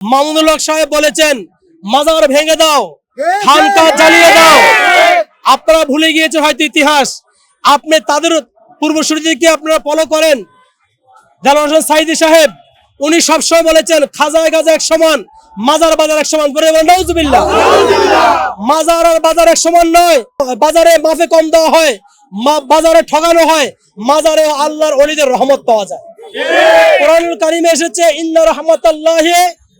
মামুনুল হক সাহেব বলেছেন মাজার ভেঙে দাও খানকা জ্বালিয়ে দাও। আপনারা ভুলে গিয়েছেন হয়তো ইতিহাস। আপনি তাদের পূর্বসূরিদেরকে আপনারা ফলো করেন। হোসেন সাইদি সাহেব উনি সবসময় বলেছেন খাজায় গাজা এক সমান মাজার বাজার এক সমান। করে বলেন নাউজুবিল্লাহ। মাজার আর বাজার এক সমান নয়। বাজারে মাফে কম দেওয়া হয় বাজারে ঠগানো হয় মাজারে আল্লাহর অলিদের রহমত পাওয়া যায়। কোরআনুল কারিমে এসেছে ইন্না রহমাতাল্লাহি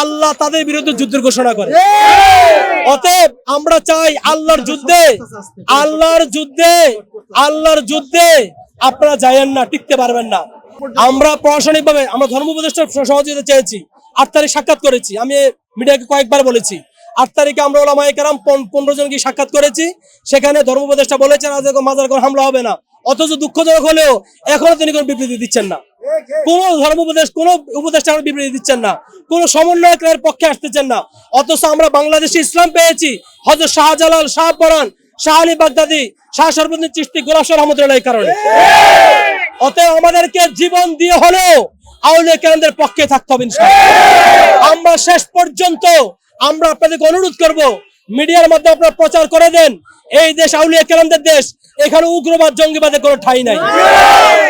আল্লাহ তাদের বিরুদ্ধে যুদ্ধের ঘোষণা করে। অতএব আমরা চাই আল্লাহর যুদ্ধে আল্লাহর যুদ্ধে আল্লাহর যুদ্ধে আপনারা যায়েন না টিকতে পারবেন না। আমরা প্রশাসনিক ভাবে আমরা ধর্ম উপদেষ্টার সহযোগিতা চেয়েছি আট তারিখ সাক্ষাৎ করেছি। আমি মিডিয়াকে কয়েকবার বলেছি। আট তারিখে আমরা ওলামায়ে কেরাম পনেরো জনকে সাক্ষাৎ করেছি। সেখানে ধর্ম উপদেষ্টা বলেছেন আজ মাজার কোনো হামলা হবে না। অথচ দুঃখজনক হলেও এখনও তিনি কোনো বিবৃতি দিচ্ছেন না। কোন ধর্ম উপদেশ কোন উপদেষ্টা আমরা বিবৃতি দিচ্ছেন না। কোন সমন্বয়কের পক্ষে আসতেছেন না। অথচ আমরা বাংলাদেশে ইসলাম পেয়েছি। হজরত শাহজালাল শাহ আলী বাগদাদি, শাহ সরবুদ্দিন চিস্তি গোলাপ রহমতুল্লাহ কারণে। অতএব আমাদেরকে জীবন দিয়ে হলেও আউলিয়া কেরামদের পক্ষে থাকতে হবে। আমরা শেষ পর্যন্ত আমরা আপনাদেরকে অনুরোধ করব, মিডিয়ার মাধ্যমে আপনারা প্রচার করে দেন। এই দেশ আউলিয়া কেরামদের দেশ। এখানে উগ্রবাদ, জঙ্গিবাদের কোনো ঠাই নাই।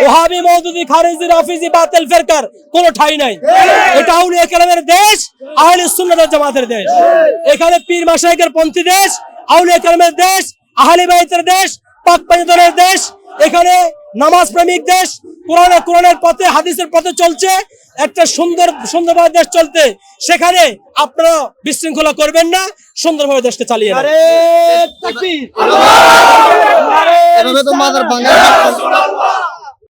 ওহাবি মৌদুদি খারিজি রাফিজি বাতিল ফেরকার কোনো ঠাই নাই। এটা আউলিয়া কেরামের দেশ আহলে সুন্নাত জামাতের দেশ। এখানে পীর মাশাইখের পন্থী দেশ আউলিয়া কেরামের দেশ আহলে বাইতের দেশ পাক দেশ। এখানে নামাজ প্রেমিক দেশ কোরআন কোরআনের পথে হাদিসের পথে চলছে। একটা সুন্দর সুন্দরভাবে দেশ চলতে। সেখানে আপনারা বিশৃঙ্খলা করবেন না সুন্দরভাবে দেশকে চালিয়ে নেন।